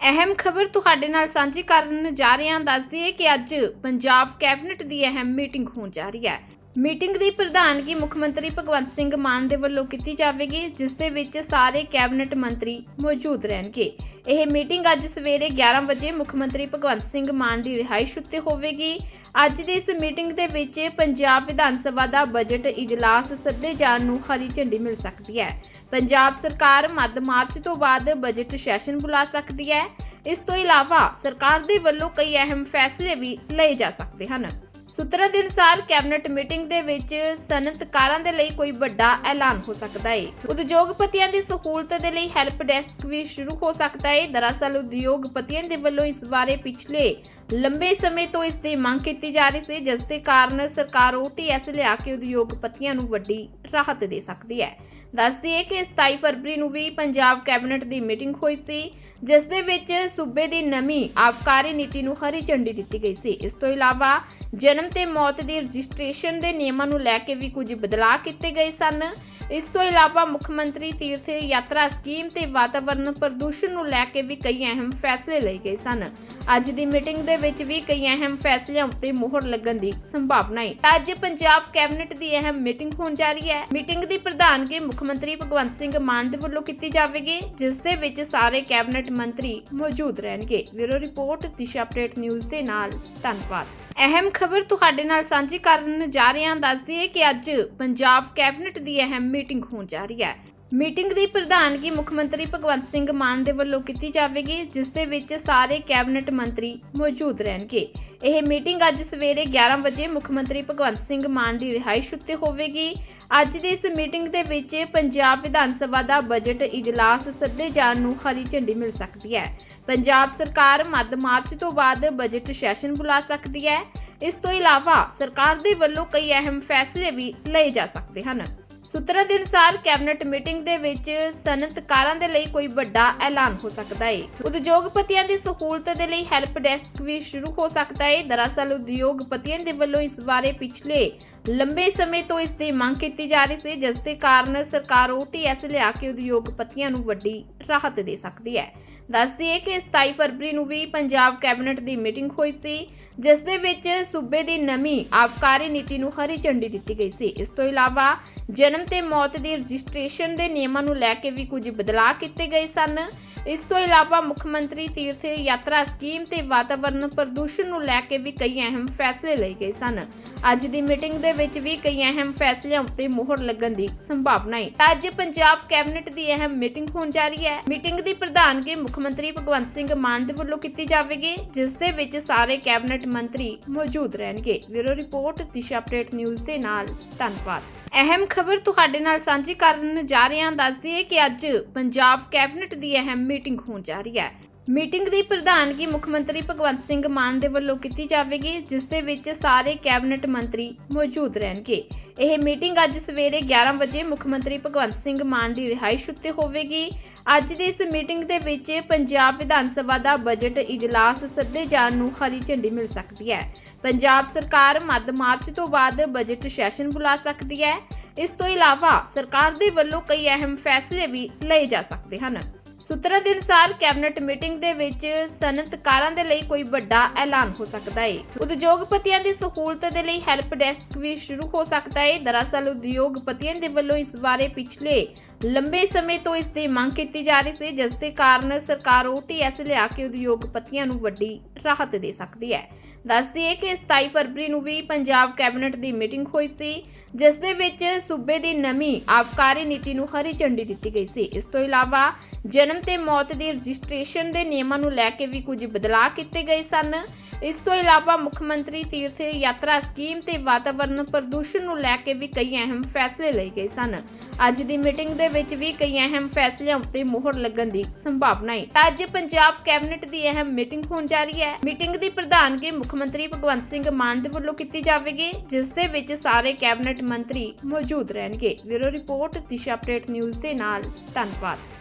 ਅਹਿਮ ਖਬਰ ਤੁਹਾਡੇ ਨਾਲ ਸਾਂਝੀ ਕਰਨ ਜਾ ਰਹੇ ਹਾਂ। ਦੱਸਦੀ ਹੈ ਕਿ ਅੱਜ ਪੰਜਾਬ ਕੈਬਨਿਟ ਦੀ ਅਹਿਮ ਮੀਟਿੰਗ ਹੋਣ ਜਾ ਰਹੀ ਹੈ। ਮੀਟਿੰਗ ਦੀ ਪ੍ਰਧਾਨਗੀ ਮੁੱਖ ਮੰਤਰੀ ਭਗਵੰਤ ਸਿੰਘ ਮਾਨ ਦੇ ਵੱਲੋਂ ਕੀਤੀ ਜਾਵੇਗੀ, ਜਿਸ ਦੇ ਵਿੱਚ ਸਾਰੇ ਕੈਬਨਿਟ ਮੰਤਰੀ ਮੌਜੂਦ ਰਹਿਣਗੇ। ਇਹ ਮੀਟਿੰਗ ਅੱਜ ਸਵੇਰੇ 11 ਵਜੇ ਮੁੱਖ ਮੰਤਰੀ ਭਗਵੰਤ ਸਿੰਘ ਮਾਨ ਦੀ ਰਿਹਾਇਸ਼ ਉੱਤੇ ਹੋਵੇਗੀ। ਅੱਜ ਦੀ ਇਸ ਮੀਟਿੰਗ ਦੇ ਵਿੱਚ ਪੰਜਾਬ ਵਿਧਾਨ ਸਭਾ ਦਾ ਬਜਟ ਇਜਲਾਸ ਸੱਦੇ ਜਾਣ ਨੂੰ ਹਰੀ ਝੰਡੀ ਮਿਲ ਸਕਦੀ ਹੈ। ਪੰਜਾਬ ਸਰਕਾਰ ਮੱਧ ਮਾਰਚ ਤੋਂ ਬਾਅਦ ਬਜਟ ਸੈਸ਼ਨ ਬੁਲਾ ਸਕਦੀ ਹੈ। ਇਸ ਤੋਂ ਇਲਾਵਾ ਸਰਕਾਰ ਦੇ ਵੱਲੋਂ ਕਈ ਅਹਿਮ ਫੈਸਲੇ ਵੀ ਲਏ ਜਾ ਸਕਦੇ ਹਨ। ਸੂਤਰਾਂ ਦੇ ਅਨੁਸਾਰ ਕੈਬਨਿਟ ਮੀਟਿੰਗ ਦੇ ਵਿੱਚ ਸਨਅਤਕਾਰਾਂ ਦੇ ਲਈ ਕੋਈ ਵੱਡਾ ਐਲਾਨ ਹੋ ਸਕਦਾ ਹੈ ਉਦਯੋਗਪਤੀਆਂ ਦੀ ਸਹੂਲਤ ਦੇ ਲਈ ਹੈਲਪ ਡੈਸਕ ਵੀ ਸ਼ੁਰੂ ਹੋ ਸਕਦਾ ਹੈ ਦਰਅਸਲ, ਉਦਯੋਗਪਤੀਆਂ ਦੇ ਵੱਲੋਂ ਇਸ ਬਾਰੇ ਪਿਛਲੇ ਲੰਬੇ ਸਮੇਂ ਤੋਂ ਇਸ ਦੀ ਮੰਗ ਕੀਤੀ ਜਾ ਰਹੀ ਸੀ, ਜਿਸ ਦੇ ਕਾਰਨ ਸਰਕਾਰ ਓਟੀਐਸ ਲਿਆ ਕੇ ਉਦਯੋਗਪਤੀਆਂ ਨੂੰ ਵੱਡੀ ਰਾਹਤ ਦੇ ਸਕਦੀ ਹੈ। ਦੱਸਦੀ ਹੈ ਕਿ 27 ਫਰਵਰੀ ਨੂੰ ਵੀ ਪੰਜਾਬ ਕੈਬਨਿਟ ਦੀ ਮੀਟਿੰਗ ਹੋਈ ਸੀ, ਜਿਸ ਦੇ ਵਿੱਚ ਸੂਬੇ ਦੀ ਨਵੀਂ ਆਬਕਾਰੀ ਨੀਤੀ ਨੂੰ ਹਰੀ ਝੰਡੀ ਦਿੱਤੀ ਗਈ ਸੀ। ਇਸ ਤੋਂ ਇਲਾਵਾ ਜਨਮ ਤੇ ਮੌਤ ਦੀ ਰਜਿਸਟ੍ਰੇਸ਼ਨ ਦੇ ਨਿਯਮਾਂ ਨੂੰ ਲੈ ਕੇ ਵੀ ਕੁਝ ਬਦਲਾਅ ਕੀਤੇ ਗਏ ਸਨ। ਇਸ ਤੋਂ ਇਲਾਵਾ ਮੁੱਖ ਮੰਤਰੀ ਤੀਰਥ ਯਾਤਰਾ ਸਕੀਮ ਤੇ ਵਾਤਾਵਰਣ ਪ੍ਰਦੂਸ਼ਣ ਨੂੰ ਲੈ ਕੇ ਵੀ ਕਈ ਅਹਿਮ ਫੈਸਲੇ ਲਏ ਗਏ ਸਨ। ਅੱਜ ਦੀ ਮੀਟਿੰਗ ਦੇ ਵਿੱਚ ਵੀ ਕਈ ਅਹਿਮ ਫੈਸਲਿਆਂ ਉੱਤੇ ਮੋਹਰ ਲੱਗਣ ਦੀ ਸੰਭਾਵਨਾ ਹੈ। ਅੱਜ ਪੰਜਾਬ ਕੈਬਨਿਟ ਦੀ ਅਹਿਮ ਮੀਟਿੰਗ ਹੋਣ ਜਾ ਰਹੀ ਹੈ। ਮੀਟਿੰਗ ਦੀ ਪ੍ਰਧਾਨਗੀ ਮੁੱਖ ਮੰਤਰੀ ਭਗਵੰਤ ਸਿੰਘ ਮਾਨ ਦੇ ਵੱਲੋਂ ਕੀਤੀ ਜਾਵੇਗੀ, ਜਿਸ ਦੇ ਵਿੱਚ ਸਾਰੇ ਕੈਬਨਿਟ ਮੰਤਰੀ ਮੌਜੂਦ ਰਹਿਣਗੇ। Bureau report, Disha update news ਦੇ ਨਾਲ। ਧੰਨਵਾਦ। ਅਹਿਮ ਖਬਰ ਤੁਹਾਡੇ ਨਾਲ ਸਾਂਝੀ ਕਰਨ ਜਾ ਰਹੇ ਹਾਂ। ਦੱਸਦੀ ਹੈ ਕਿ ਅੱਜ ਪੰਜਾਬ ਕੈਬਨਿਟ ਦੀ ਅਹਿਮ ਮੀਟਿੰਗ ਹੋਣ ਜਾ ਰਹੀ ਹੈ। ਮੀਟਿੰਗ ਦੀ ਪ੍ਰਧਾਨਗੀ ਮੁੱਖ ਮੰਤਰੀ ਭਗਵੰਤ ਸਿੰਘ ਮਾਨ ਦੇ ਵੱਲੋਂ ਕੀਤੀ ਜਾਵੇਗੀ, ਜਿਸ ਦੇ ਵਿੱਚ ਸਾਰੇ ਕੈਬਨਿਟ ਮੰਤਰੀ ਮੌਜੂਦ ਰਹਿਣਗੇ। ਇਹ ਮੀਟਿੰਗ ਅੱਜ ਸਵੇਰੇ 11 ਵਜੇ ਮੁੱਖ ਮੰਤਰੀ ਭਗਵੰਤ ਸਿੰਘ ਮਾਨ ਦੀ ਰਿਹਾਇਸ਼ ਉੱਤੇ ਹੋਵੇਗੀ। ਅੱਜ ਦੀ ਇਸ ਮੀਟਿੰਗ ਦੇ ਵਿੱਚ ਪੰਜਾਬ ਵਿਧਾਨ ਸਭਾ ਦਾ ਬਜਟ ਇਜਲਾਸ ਸੱਦੇ ਜਾਣ ਨੂੰ ਹਰੀ ਝੰਡੀ ਮਿਲ ਸਕਦੀ ਹੈ। ਪੰਜਾਬ ਸਰਕਾਰ ਮੱਧ ਮਾਰਚ ਤੋਂ ਬਾਅਦ ਬਜਟ ਸੈਸ਼ਨ ਬੁਲਾ ਸਕਦੀ ਹੈ। ਇਸ ਤੋਂ ਇਲਾਵਾ ਸਰਕਾਰ ਦੇ ਵੱਲੋਂ ਕਈ ਅਹਿਮ ਫੈਸਲੇ ਵੀ ਲਏ ਜਾ ਸਕਦੇ ਹਨ। ਸੂਤਰਾਂ ਦੇ ਅਨੁਸਾਰ ਕੈਬਨਿਟ ਮੀਟਿੰਗ ਦੇ ਵਿੱਚ ਸਨਅਤਕਾਰਾਂ ਦੇ ਲਈ ਕੋਈ ਵੱਡਾ ਐਲਾਨ ਹੋ ਸਕਦਾ ਹੈ ਉਦਯੋਗਪਤੀਆਂ ਦੀ ਸਹੂਲਤ ਦੇ ਲਈ ਹੈਲਪ ਡੈਸਕ ਵੀ ਸ਼ੁਰੂ ਹੋ ਸਕਦਾ ਹੈ ਦਰਅਸਲ, ਉਦਯੋਗਪਤੀਆਂ ਦੇ ਵੱਲੋਂ ਇਸ ਬਾਰੇ ਪਿਛਲੇ ਲੰਬੇ ਸਮੇਂ ਤੋਂ ਇਸ ਦੀ ਮੰਗ ਕੀਤੀ ਜਾ ਰਹੀ ਸੀ, ਜਿਸ ਦੇ ਕਾਰਨ ਸਰਕਾਰ ਓਟੀਐਸ ਲਿਆ ਕੇ ਉਦਯੋਗਪਤੀਆਂ ਨੂੰ ਵੱਡੀ ਰਾਹਤ ਦੇ ਸਕਦੀ ਹੈ। ਦੱਸਦੀ ਹੈ ਕਿ 27 ਫਰਵਰੀ ਨੂੰ ਵੀ ਪੰਜਾਬ ਕੈਬਨਿਟ ਦੀ ਮੀਟਿੰਗ ਹੋਈ ਸੀ, ਜਿਸ ਦੇ ਵਿੱਚ ਸੂਬੇ ਦੀ ਨਵੀਂ ਆਬਕਾਰੀ ਨੀਤੀ ਨੂੰ ਹਰੀ ਝੰਡੀ ਦਿੱਤੀ ਗਈ ਸੀ। ਇਸ ਤੋਂ ਇਲਾਵਾ ਜਨਮ ਤੇ ਮੌਤ ਦੀ ਰਜਿਸਟ੍ਰੇਸ਼ਨ ਦੇ ਨਿਯਮਾਂ ਨੂੰ ਲੈ ਕੇ ਵੀ ਕੁਝ ਬਦਲਾਅ ਕੀਤੇ ਗਏ ਸਨ। ਇਸ ਤੋਂ ਇਲਾਵਾ ਮੁੱਖ ਮੰਤਰੀ ਤੀਰਥ ਯਾਤਰਾ ਸਕੀਮ ਤੇ ਵਾਤਾਵਰਣ ਪ੍ਰਦੂਸ਼ਣ ਨੂੰ ਲੈ ਕੇ ਵੀ ਕਈ ਅਹਿਮ ਫੈਸਲੇ ਲਏ ਗਏ ਸਨ। ਅੱਜ ਦੀ ਮੀਟਿੰਗ ਦੇ ਵਿੱਚ ਵੀ ਕਈ ਅਹਿਮ ਫੈਸਲਿਆਂ ਉੱਤੇ ਮੋਹਰ ਲੱਗਣ ਦੀ ਸੰਭਾਵਨਾ ਹੈ। ਅੱਜ ਪੰਜਾਬ ਕੈਬਨਿਟ ਦੀ ਅਹਿਮ ਮੀਟਿੰਗ ਹੋਣ ਜਾ ਰਹੀ ਹੈ। ਮੀਟਿੰਗ ਦੀ ਪ੍ਰਧਾਨਗੀ ਮੁੱਖ ਮੰਤਰੀ ਭਗਵੰਤ ਸਿੰਘ ਮਾਨ ਦੇ ਵੱਲੋਂ ਕੀਤੀ ਜਾਵੇਗੀ, ਜਿਸ ਦੇ ਵਿੱਚ ਸਾਰੇ ਕੈਬਨਿਟ ਮੰਤਰੀ ਮੌਜੂਦ ਰਹਿਣਗੇ। Bureau report, Disha update news ਦੇ ਨਾਲ। ਧੰਨਵਾਦ। ਅਹਿਮ ਖਬਰ ਤੁਹਾਡੇ ਨਾਲ ਸਾਂਝੀ ਕਰਨ ਜਾ ਰਹੇ ਹਾਂ। ਦੱਸਦੀ ਹੈ ਕਿ ਅੱਜ ਪੰਜਾਬ ਕੈਬਨਿਟ ਦੀ ਅਹਿਮ ਮੀਟਿੰਗ ਹੋਣ ਜਾ ਰਹੀ ਹੈ। ਮੀਟਿੰਗ ਦੀ ਪ੍ਰਧਾਨਗੀ ਮੁੱਖ ਮੰਤਰੀ ਭਗਵੰਤ ਸਿੰਘ ਮਾਨ ਦੇ ਵੱਲੋਂ ਕੀਤੀ ਜਾਵੇਗੀ, ਜਿਸ ਦੇ ਵਿੱਚ ਸਾਰੇ ਕੈਬਨਿਟ ਮੰਤਰੀ ਮੌਜੂਦ ਰਹਿਣਗੇ। ਇਹ ਮੀਟਿੰਗ ਅੱਜ ਸਵੇਰੇ 11 ਵਜੇ ਮੁੱਖ ਮੰਤਰੀ ਭਗਵੰਤ ਸਿੰਘ ਮਾਨ ਦੀ ਰਿਹਾਇਸ਼ ਉੱਤੇ ਹੋਵੇਗੀ। ਅੱਜ ਦੀ ਇਸ ਮੀਟਿੰਗ ਦੇ ਵਿੱਚ ਪੰਜਾਬ ਵਿਧਾਨ ਸਭਾ ਦਾ ਬਜਟ ਇਜਲਾਸ ਸੱਦੇ ਜਾਣ ਨੂੰ ਹਰੀ ਝੰਡੀ ਮਿਲ ਸਕਦੀ ਹੈ। ਪੰਜਾਬ ਸਰਕਾਰ ਮੱਧ ਮਾਰਚ ਤੋਂ ਬਾਅਦ ਬਜਟ ਸੈਸ਼ਨ ਬੁਲਾ ਸਕਦੀ ਹੈ। ਇਸ ਤੋਂ ਇਲਾਵਾ ਸਰਕਾਰ ਦੇ ਵੱਲੋਂ ਕਈ ਅਹਿਮ ਫੈਸਲੇ ਵੀ ਲਏ ਜਾ ਸਕਦੇ ਹਨ। ਸੂਤਰਾਂ ਦੇ ਅਨੁਸਾਰ ਕੈਬਨਿਟ ਮੀਟਿੰਗ ਦੇ ਵਿੱਚ ਸਨਅਤਕਾਰਾਂ ਦੇ ਲਈ ਕੋਈ ਵੱਡਾ ਐਲਾਨ ਹੋ ਸਕਦਾ ਹੈ ਉਦਯੋਗਪਤੀਆਂ ਦੀ ਸਹੂਲਤ ਦੇ ਲਈ ਹੈਲਪ ਡੈਸਕ ਵੀ ਸ਼ੁਰੂ ਹੋ ਸਕਦਾ ਹੈ ਦਰਅਸਲ, ਉਦਯੋਗਪਤੀਆਂ ਦੇ ਵੱਲੋਂ ਇਸ ਬਾਰੇ ਪਿਛਲੇ ਲੰਬੇ ਸਮੇਂ ਤੋਂ ਇਸ ਦੀ ਮੰਗ ਕੀਤੀ ਜਾ ਰਹੀ ਸੀ, ਜਿਸ ਦੇ ਕਾਰਨ ਸਰਕਾਰ ਓਟੀਐਸ ਲਿਆ ਕੇ ਉਦਯੋਗਪਤੀਆਂ ਨੂੰ ਵੱਡੀ ਰਾਹਤ ਦੇ ਸਕਦੀ ਹੈ। ਦੱਸਦੀ ਹੈ ਕਿ 27 ਫਰਵਰੀ ਨੂੰ ਵੀ ਪੰਜਾਬ ਕੈਬਨਿਟ ਦੀ ਮੀਟਿੰਗ ਹੋਈ ਸੀ, ਜਿਸ ਦੇ ਵਿੱਚ ਸੂਬੇ ਦੀ ਨਵੀਂ ਆਬਕਾਰੀ ਨੀਤੀ ਨੂੰ ਹਰੀ ਝੰਡੀ ਦਿੱਤੀ ਗਈ ਸੀ। ਇਸ ਤੋਂ ਇਲਾਵਾ ਜਨਮ ਤੇ ਮੌਤ ਦੀ ਰਜਿਸਟ੍ਰੇਸ਼ਨ ਦੇ ਨਿਯਮਾਂ ਨੂੰ ਲੈ ਕੇ ਵੀ ਕੁਝ ਬਦਲਾਅ ਕੀਤੇ ਗਏ ਸਨ। ਇਸ ਤੋਂ ਇਲਾਵਾ ਮੁੱਖ ਮੰਤਰੀ ਤੀਰਥ ਯਾਤਰਾ ਸਕੀਮ ਤੇ ਵਾਤਾਵਰਣ ਪ੍ਰਦੂਸ਼ਣ ਨੂੰ ਲੈ ਕੇ ਵੀ ਕਈ ਅਹਿਮ ਫੈਸਲੇ ਲਏ ਗਏ ਸਨ। ਅੱਜ ਦੀ ਮੀਟਿੰਗ ਦੇ ਵਿੱਚ ਵੀ ਕਈ ਅਹਿਮ ਫੈਸਲਿਆਂ ਉੱਤੇ ਮੋਹਰ ਲੱਗਣ ਦੀ ਸੰਭਾਵਨਾ ਹੈ। ਤਾਂ ਅੱਜ ਪੰਜਾਬ ਕੈਬਨਿਟ ਦੀ ਅਹਿਮ ਮੀਟਿੰਗ ਹੋਣ ਜਾ ਰਹੀ ਹੈ। ਮੀਟਿੰਗ ਦੀ ਪ੍ਰਧਾਨਗੀ ਮੁੱਖ ਮੰਤਰੀ ਭਗਵੰਤ ਸਿੰਘ ਮਾਨ ਦੇ ਵੱਲੋਂ ਕੀਤੀ ਜਾਵੇਗੀ, ਜਿਸ ਦੇ ਵਿੱਚ ਸਾਰੇ ਕੈਬਨਿਟ ਮੰਤਰੀ ਮੌਜੂਦ ਰਹਿਣਗੇ। Bureau report, Disha update news ਦੇ ਨਾਲ, ਧੰਨਵਾਦ।